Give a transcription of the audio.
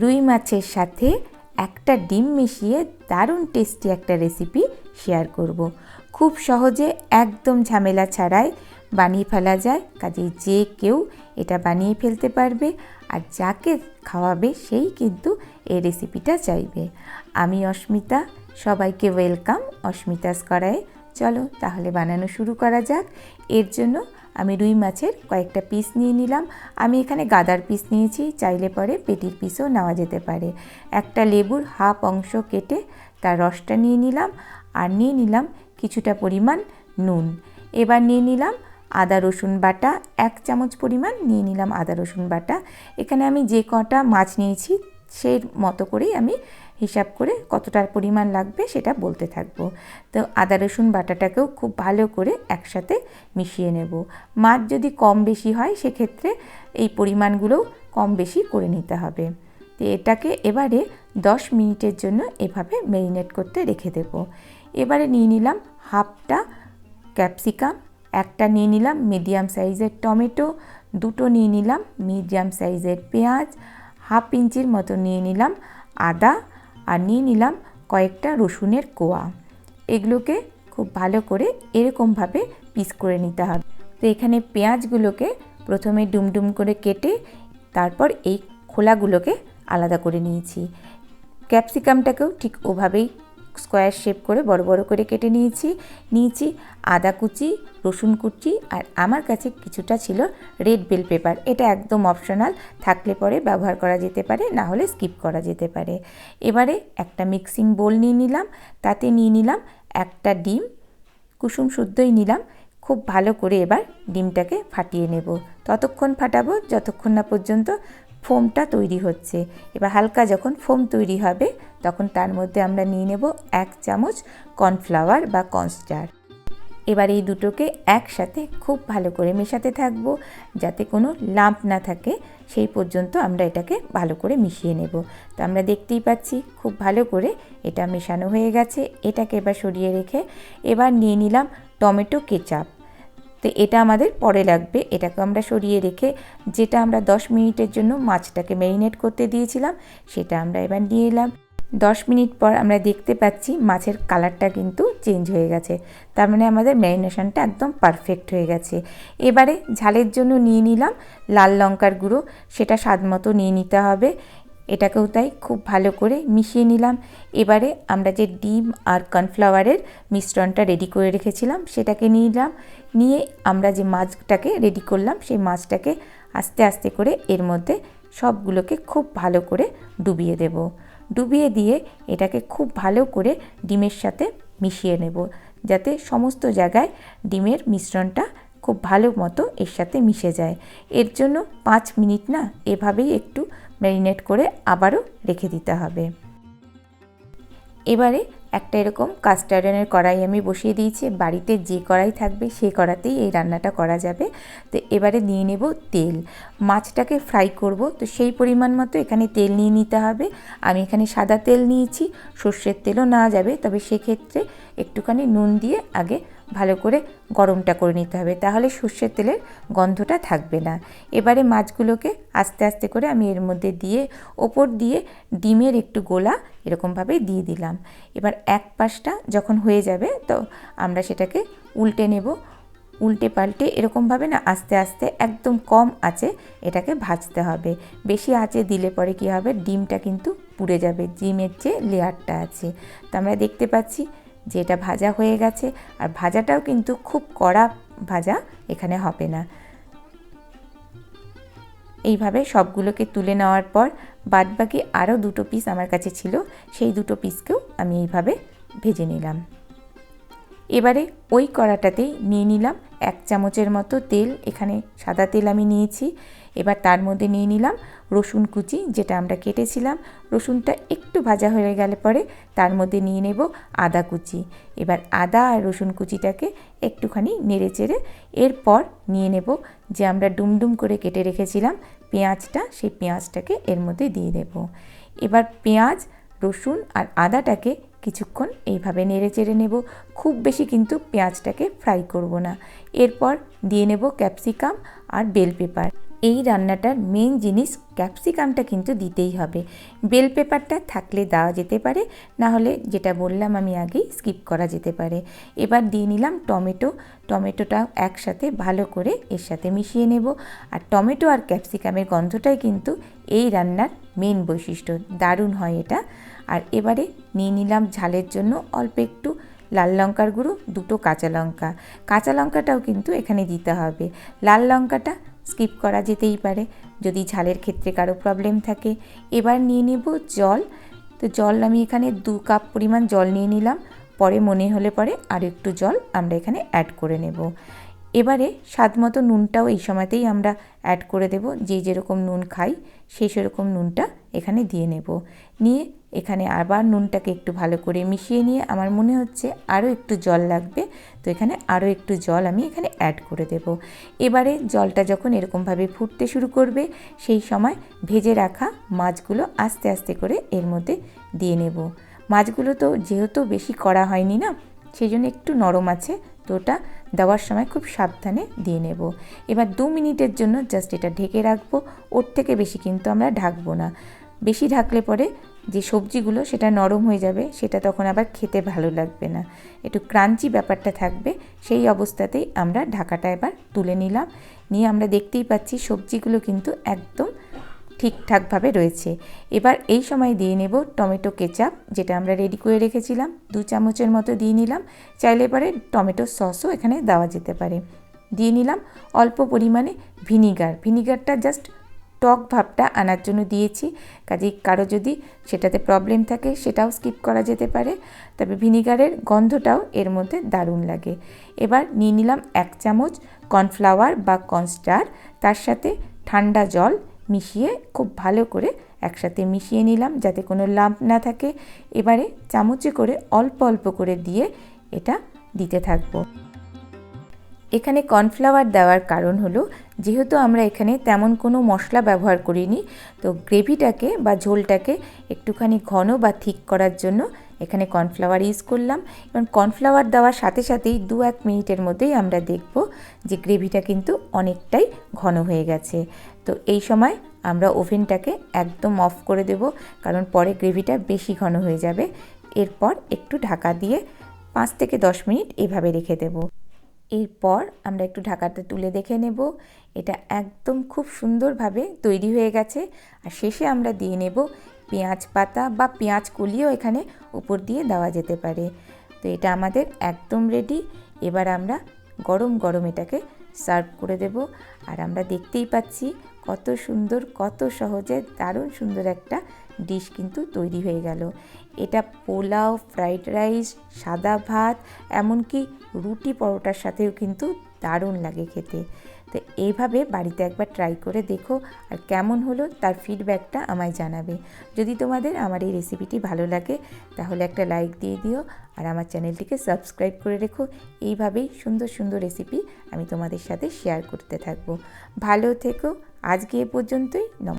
রুই মাছের সাথে একটা ডিম মিশিয়ে দারুণ টেস্টি একটা রেসিপি শেয়ার করব। খুব সহজে একদম ঝামেলা ছাড়াই বানিয়ে ফেলা যায়। কাজেই যে কেউ এটা বানিয়ে ফেলতে পারবে আর যাকে খাওয়াবে সেই কিন্তু এই রেসিপিটা চাইবে। আমি অস্মিতা, সবাইকে ওয়েলকাম অস্মিতাস করায় চলো তাহলে বানানো শুরু করা যাক। এর জন্য আমি রুই মাছের কয়েকটা পিস নিয়ে নিলাম। আমি এখানে গাদার পিস নিয়েছি, চাইলে পরে পেটির পিসও নেওয়া যেতে পারে। একটা লেবুর হাফ অংশ কেটে তার রসটা নিয়ে নিলাম আর নিয়ে নিলাম কিছুটা পরিমাণ নুন। এবার নিয়ে নিলাম আদা, রসুন বাটা, এক চামচ পরিমাণ নিয়ে নিলাম আদা, রসুন বাটা। এখানে আমি যে কটা মাছ নিয়েছি, সেই মতো করেই আমি হিসাব করে কতটার পরিমাণ লাগবে সেটা বলতে থাকব। তো আদা, রসুন বাটাটাকেও খুব ভালো করে একসাথে মিশিয়ে নেব। মাছ যদি কম বেশি হয় সেক্ষেত্রে এই পরিমাণগুলোও কম বেশি করে নিতে হবে। তো এটাকে এবারে দশ মিনিটের জন্য এভাবে ম্যারিনেট করতে রেখে দেব। এবারে নিয়ে নিলাম হাফটা ক্যাপসিকাম, একটা নিয়ে নিলাম মিডিয়াম সাইজের টমেটো, দুটো নিয়ে নিলাম মিডিয়াম সাইজের পেঁয়াজ, হাফ ইঞ্চির মতো নিয়ে নিলাম আদা আর নিয়ে নিলাম কয়েকটা রসুনের কোয়া। এগুলোকে খুব ভালো করে এরকমভাবে পিস করে নিতে হবে। তো এখানে পেঁয়াজগুলোকে প্রথমে ডুমডুম করে কেটে তারপর এই খোলাগুলোকে আলাদা করে নিয়েছি। ক্যাপসিকামটাকেও ঠিক ওভাবেই স্কোয়ার শেপ করে বড় বড় করে কেটে নিয়েছি। নিয়েছি আদা কুচি, রসুন কুচি আর আমার কাছে কিছুটা ছিল রেড বেল পেপার এটা একদম অপশনাল থাকলে পরে ব্যবহার করা যেতে পারে, না হলে স্কিপ করা যেতে পারে। এবারে একটা মিক্সিং বোল নিয়ে নিলাম, তাতে নিয়ে নিলাম একটা ডিম, কুসুম শুদ্ধই নিলাম। খুব ভালো করে এবার ডিমটাকে ফাটিয়ে নেব। ততক্ষণ ফাটাবো, যতক্ষণ না পর্যন্ত ফোমটা তৈরি হচ্ছে। এবার হালকা যখন ফোম তৈরি হবে, তখন তার মধ্যে আমরা নিয়ে নেব এক চামচ কর্নফ্লাওয়ার বা কর্নস্টার। এবার এই দুটোকে একসাথে খুব ভালো করে মেশাতে থাকব, যাতে কোনো লাম্প না থাকে। সেই পর্যন্ত আমরা এটাকে ভালো করে মিশিয়ে নেব। তো আমরা দেখতেই পাচ্ছি খুব ভালো করে এটা মেশানো হয়ে গেছে। এটাকে এবার সরিয়ে রেখে এবার নিয়ে নিলাম টমেটো কেচাপ। তো এটা আমাদের পরে লাগবে। এটাকে আমরা সরিয়ে রেখে যেটা আমরা দশ মিনিটের জন্য মাছটাকে ম্যারিনেট করতে দিয়েছিলাম, সেটা আমরা এবার নিয়ে এলাম। দশ মিনিট পর আমরা দেখতে পাচ্ছি মাছের কালারটা কিন্তু চেঞ্জ হয়ে গেছে। তার মানে আমাদের ম্যারিনেশনটা একদম পারফেক্ট হয়ে গেছে। এবারে ঝালের জন্য নিয়ে নিলাম লাল লঙ্কার গুঁড়ো, সেটা স্বাদ মতো নিয়ে নিতে হবে। এটাকেও তাই খুব ভালো করে মিশিয়ে নিলাম। এবারে আমরা যে ডিম আর কর্নফ্লাওয়ারের মিশ্রণটা রেডি করে রেখেছিলাম, সেটাকে নিলাম। নিয়ে আমরা যে মাছটাকে রেডি করলাম, সেই মাছটাকে আস্তে আস্তে করে এর মধ্যে সবগুলোকে খুব ভালো করে ডুবিয়ে দেব। ডুবিয়ে দিয়ে এটাকে খুব ভালো করে ডিমের সাথে মিশিয়ে নেব, যাতে সমস্ত জায়গায় ডিমের মিশ্রণটা খুব ভালো মতো এর সাথে মিশে যায়। এর জন্য পাঁচ মিনিট না এভাবেই একটু ম্যারিনেট করে আবারও রেখে দিতে হবে। এবারে একটা এরকম কাস্টার্ডনের কড়াই আমি বসিয়ে দিয়েছি। বাড়িতে যে কড়াই থাকবে সেই কড়াতেই এই রান্নাটা করা যাবে। তো এবারে নিয়ে নেব তেল। মাছটাকে ফ্রাই করব। তো সেই পরিমাণ মতো এখানে তেল নিয়ে নিতে হবে। আমি এখানে সাদা তেল নিয়েছি। সর্ষের তেলও না যাবে। তবে সেক্ষেত্রে একটুখানি নুন দিয়ে আগে ভালো করে গরমটা করে নিতে হবে। তাহলে সর্ষের তেলের গন্ধটা থাকবে না। এবারে মাছগুলোকে আস্তে আস্তে করে আমি এর মধ্যে দিয়ে, ওপর দিয়ে ডিমের একটু গোলা এরকমভাবে দিয়ে দিলাম। এবার এক পাশটা যখন হয়ে যাবে তো আমরা সেটাকে উল্টে নেব। উল্টে পাল্টে এরকমভাবে না আস্তে আস্তে একদম কম আঁচে এটাকে ভাজতে হবে। বেশি আঁচে দিলে পরে কী হবে? ডিমটা কিন্তু পুড়ে যাবে। ডিমের যে লেয়ারটা আছে। তো আমরা দেখতে পাচ্ছি যে এটা ভাজা হয়ে গেছে, আর ভাজাটাও কিন্তু খুব কড়া ভাজা এখানে হবে না। এইভাবে সবগুলোকে তুলে নেওয়ার পর বাদবাকি আরও দুটো পিস আমার কাছে ছিল, সেই দুটো পিসকেও আমি এইভাবে ভেজে নিলাম। এবারে ওই কড়াটাতেই নিয়ে নিলাম এক চামচের মতো তেল, এখানে সাদা তেল আমি নিয়েছি। এবার তার মধ্যে নিয়ে নিলাম রসুন কুচি, যেটা আমরা কেটেছিলাম। রসুনটা একটু ভাজা হয়ে গেলে পরে তার মধ্যে নিয়ে নেব আদা কুচি। এবার আদা আর রসুন কুচিটাকে একটুখানি নেড়ে চেড়ে এরপর নিয়ে নেব যে আমরা ডুমডুম করে কেটে রেখেছিলাম পেঁয়াজটা, সেই পেঁয়াজটাকে এর মধ্যে দিয়ে দেব। এবার পেঁয়াজ, রসুন আর আদাটাকে কিছুক্ষণ এইভাবে নেড়ে চেড়ে নেব। খুব বেশি কিন্তু পেঁয়াজটাকে ফ্রাই করব না। এরপর দিয়ে নেব ক্যাপসিকাম আর বেল পেপার। এই রান্নাটার মেন জিনিস ক্যাপসিকামটা কিন্তু দিতেই হবে। বেল পেপারটা থাকলে দেওয়া যেতে পারে, না হলে যেটা বললাম আমি আগেই স্কিপ করা যেতে পারে। এবার দিয়ে নিলাম টমেটো, টমেটোটা একসাথে ভালো করে এর সাথে মিশিয়ে নেব। আর টমেটো আর ক্যাপসিকামের গন্ধটাই কিন্তু এই রান্নার মেন বৈশিষ্ট্য, দারুণ হয় এটা। আর এবারে নিয়ে নিলাম ঝালের জন্য অল্প একটু লাল লঙ্কার গুঁড়ো, দুটো কাঁচা লঙ্কা। কাঁচা লঙ্কাটাও কিন্তু এখানে দিতে হবে। লাল লঙ্কাটা স্কিপ করা যেতেই পারে। যদি ঝালের ক্ষেত্রে কারও প্রবলেম থাকে, এবার নিয়ে নেব জল। তো জল আমি এখানে দু কাপ পরিমাণ জল নিয়ে নিলাম। পরে মনে হলে পরে আর একটু জল আমরা এখানে অ্যাড করে নেব। এবারে স্বাদ মতো নুনটাও এই সময়তেই আমরা অ্যাড করে দেব। যে যেরকম নুন খাই সেই সেরকম নুনটা এখানে দিয়ে নেব। নিয়ে এখানে আবার নুনটাকে একটু ভালো করে মিশিয়ে নিয়ে আমার মনে হচ্ছে আরও একটু জল লাগবে, তো এখানে আরও একটু জল আমি এখানে অ্যাড করে দেব। এবারে জলটা যখন এরকমভাবে ফুটতে শুরু করবে, সেই সময় ভেজে রাখা মাছগুলো আস্তে আস্তে করে এর মধ্যে দিয়ে নেব। মাছগুলো তো যেহেতু বেশি করা হয়নি না সেই জন্য একটু নরম আছে, তো ওটা দেওয়ার সময় খুব সাবধানে দিয়ে নেব। এবার দু মিনিটের জন্য জাস্ট এটা ঢেকে রাখব, ওর থেকে বেশি কিন্তু আমরা ঢাকবো না। বেশি ঢাকলে পরে যে সবজিগুলো সেটা নরম হয়ে যাবে, সেটা তখন আবার খেতে ভালো লাগবে না। একটু ক্রাঞ্চি ব্যাপারটা থাকবে, সেই অবস্থাতেই আমরা ঢাকাটা এবার তুলে নিলাম। নিয়ে আমরা দেখতেই পাচ্ছি সবজিগুলো কিন্তু একদম ঠিকঠাকভাবে রয়েছে। এবার এই সময় দিয়ে নেব টমেটো কেচাপ, যেটা আমরা রেডি করে রেখেছিলাম। দু চামচের মতো দিয়ে নিলাম। চাইলে পরে টমেটো সসও এখানে দেওয়া যেতে পারে। দিয়ে নিলাম অল্প পরিমাণে ভিনিগার। ভিনিগারটা জাস্ট টক ভাবটা আনার জন্য দিয়েছি। কাজেই কারও যদি সেটাতে প্রবলেম থাকে সেটাও স্কিপ করা যেতে পারে। তবে ভিনিগারের গন্ধটাও এর মধ্যে দারুণ লাগে। এবার নিয়ে নিলাম এক চামচ কর্নফ্লাওয়ার বা কর্নস্টার তার সাথে ঠান্ডা জল মিশিয়ে খুব ভালো করে একসাথে মিশিয়ে নিলাম যাতে কোনো লাম্প না থাকে। এবারে চামচে করে অল্প অল্প করে দিয়ে এটা দিতে থাকব। এখানে কর্নফ্লাওয়ার দেওয়ার কারণ হলো, যেহেতু আমরা এখানে তেমন কোনো মশলা ব্যবহার করিনি, তো গ্রেভিটাকে বা ঝোলটাকে একটুখানি ঘন বা ঠিক করার জন্য এখানে কর্নফ্লাওয়ার ইউজ করলাম এবং কর্নফ্লাওয়ার দেওয়ার সাথে সাথেই দু এক মিনিটের মধ্যেই আমরা দেখব যে গ্রেভিটা কিন্তু অনেকটাই ঘন হয়ে গেছে। তো এই সময় আমরা ওভেনটাকে একদম অফ করে দেব কারণ পরে গ্রেভিটা বেশি ঘন হয়ে যাবে। এরপর একটু ঢাকা দিয়ে পাঁচ থেকে দশ মিনিট এভাবে রেখে দেবো। এরপর আমরা একটু ঢাকাটা তুলে দেখে নেব। এটা একদম খুব সুন্দরভাবে তৈরি হয়ে গেছে। আর শেষে আমরা দিয়ে নেব পেঁয়াজ পাতা বা পেঁয়াজ কলিও এখানে উপর দিয়ে দেওয়া যেতে পারে। তো এটা আমাদের একদম রেডি এবার আমরা গরম গরম এটাকে সার্ভ করে দেব। আর আমরা দেখতেই পাচ্ছি কত সুন্দর, কত সহজে দারুণ সুন্দর একটা ডিশ কিন্তু তৈরি হয়ে গেল। এটা পোলাও ফ্রাইড রাইস সাদা ভাত, এমনকি রুটি পরোটার সাথেও কিন্তু দারুণ লাগে খেতে। তো এইভাবে বাড়িতে একবার ট্রাই করে দেখো আর কেমন হলো তার ফিডব্যাকটা আমায় জানাবে। যদি তোমাদের আমার এই রেসিপিটি ভালো লাগে, তাহলে একটা লাইক দিয়ে দিও আর আমার চ্যানেলটিকে সাবস্ক্রাইব করে রেখো। এইভাবেই সুন্দর সুন্দর রেসিপি আমি তোমাদের সাথে শেয়ার করতে থাকব। ভালো থেকো, আজকে এ পর্যন্তই, নম